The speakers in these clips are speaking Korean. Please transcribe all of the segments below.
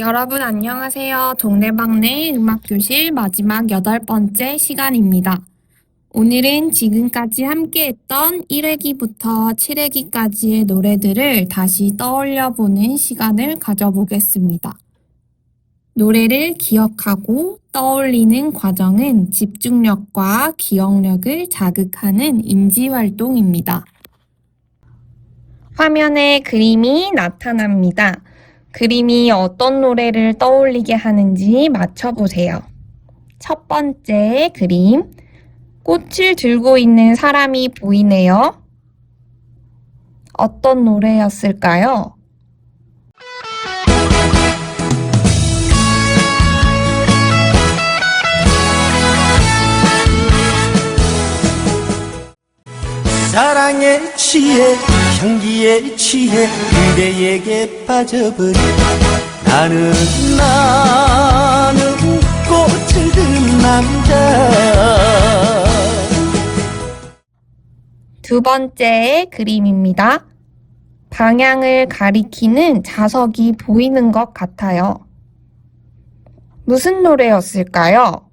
여러분 안녕하세요. 동네방네 음악교실 마지막 여덟 번째 시간입니다. 오늘은 지금까지 함께했던 1회기부터 7회기까지의 노래들을 다시 떠올려 보는 시간을 가져보겠습니다. 노래를 기억하고 떠올리는 과정은 집중력과 기억력을 자극하는 인지활동입니다. 화면에 그림이 나타납니다. 그림이 어떤 노래를 떠올리게 하는지 맞춰보세요. 첫 번째 그림. 꽃을 들고 있는 사람이 보이네요. 어떤 노래였을까요? 사랑에 취해 향기에 취해 그대에게 빠져버린 나는 나는 꽃을 든 남자 두 번째 그림입니다. 방향을 가리키는 자석이 보이는 것 같아요. 무슨 노래였을까요?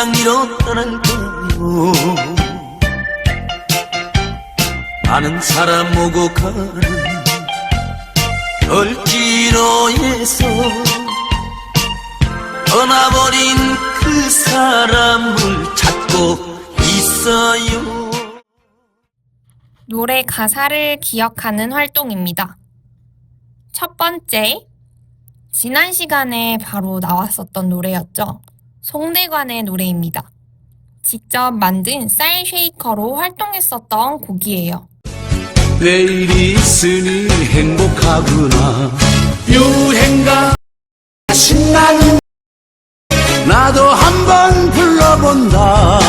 차라리 청량리로 떠날까요 많은 사람 오고 가는 걸지로에서 떠나버린 그 사람을 찾고 있어요 노래 가사를 기억하는 활동입니다. 첫 번째, 지난 시간에 바로 나왔었던 노래였죠. 송대관의 노래입니다. 직접 만든 쌀 쉐이커로 활동했었던 곡이에요. 내일이 있으니 행복하구나 유행가 신나는 나도 한번 불러본다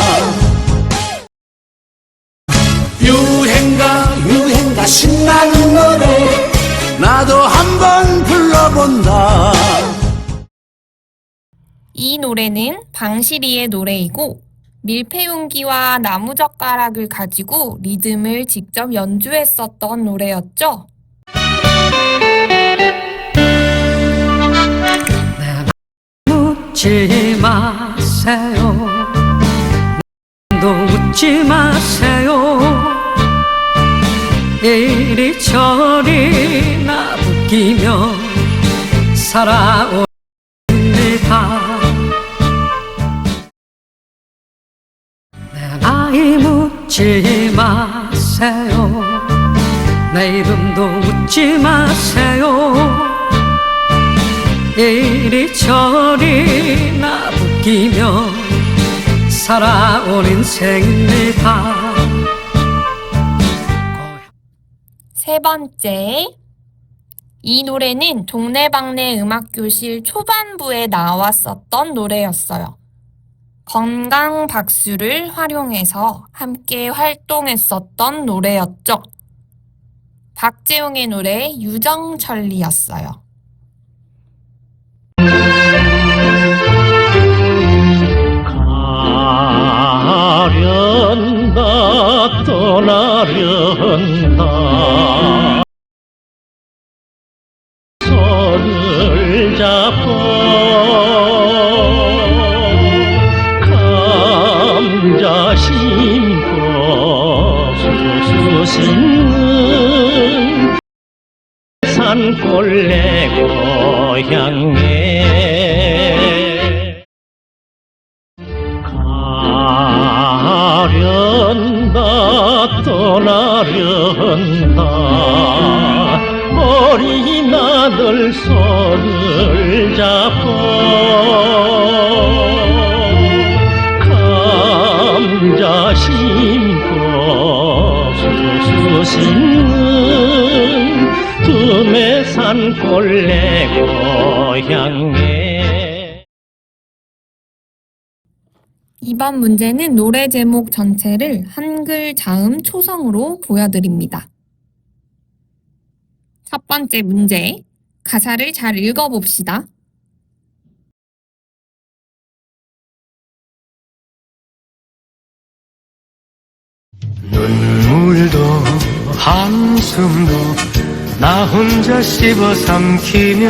이 노래는 방시리의 노래이고 밀폐용기와 나무젓가락을 가지고 리듬을 직접 연주했었던 노래였죠. 웃지 마세요. 도 웃지 마세요. 이리저리 나부끼며 살아옵 묻지 마세요. 내 이름도 묻지 마세요. 이리저리 나부끼며 살아온 인생입니다. 세 번째, 이 노래는 동네방네 음악교실 초반부에 나왔었던 노래였어요. 건강 박수를 활용해서 함께 활동했었던 노래였죠. 박재용의 노래 유정천리였어요. 산골내 고향에 가련다 떠나련다. 어린 아들 손을 잡고 감자 심고 수수 심 는 두메산 꼴내 고향에 이번 문제는 노래 제목 전체를 한글 자음 초성으로 보여드립니다. 첫 번째 문제. 가사를 잘 읽어봅시다. 눈물도 한숨도 나 혼자 씹어 삼키며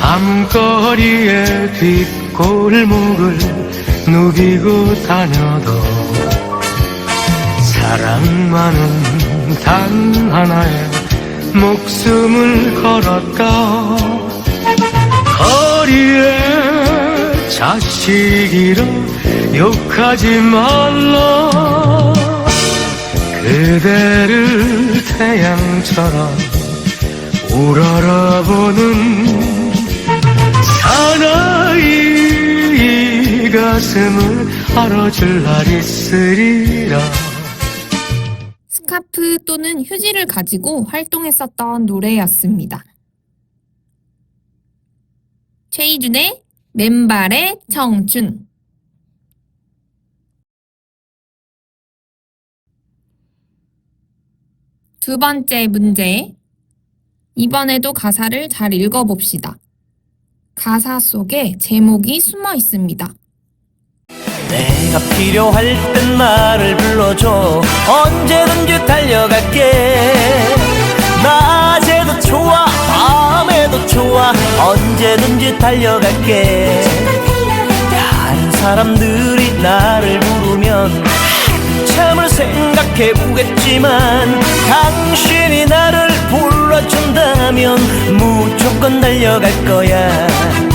밤거리의 뒷골목을 누비고 다녀도 사랑만은 단 하나의 목숨을 걸었다. 거리에 자식이라 욕하지 말라 그대를 태양처럼 우러러보는 사나이 이 가슴을 알아줄 날 있으리라 스카프 또는 휴지를 가지고 활동했었던 노래였습니다. 최희준의 맨발의 청춘 두 번째 문제. 이번에도 가사를 잘 읽어봅시다. 가사 속에 제목이 숨어 있습니다. 내가 필요할 땐 나를 불러줘. 언제든지 달려갈게. 낮에도 좋아 밤에도 좋아. 언제든지 달려갈게. 다른 사람들이 나를 부르면 참을 생각해 보겠지만 당신이 나를 불러준다면 무조건 달려갈 거야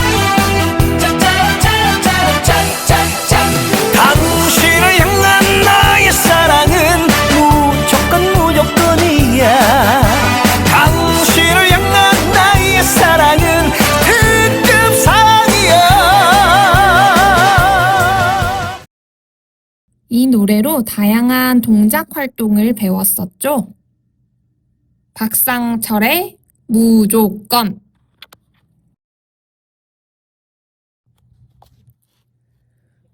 이 노래로 다양한 동작 활동을 배웠었죠. 박상철의 무조건.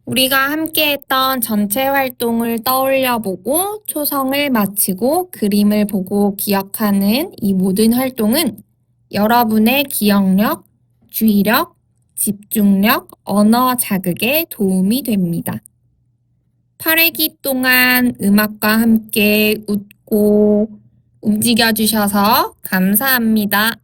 우리가 함께 했던 전체 활동을 떠올려 보고 초성을 맞히고 그림을 보고 기억하는 이 모든 활동은 여러분의 기억력, 주의력, 집중력, 언어 자극에 도움이 됩니다. 8회기 동안 음악과 함께 웃고 움직여 주셔서 감사합니다.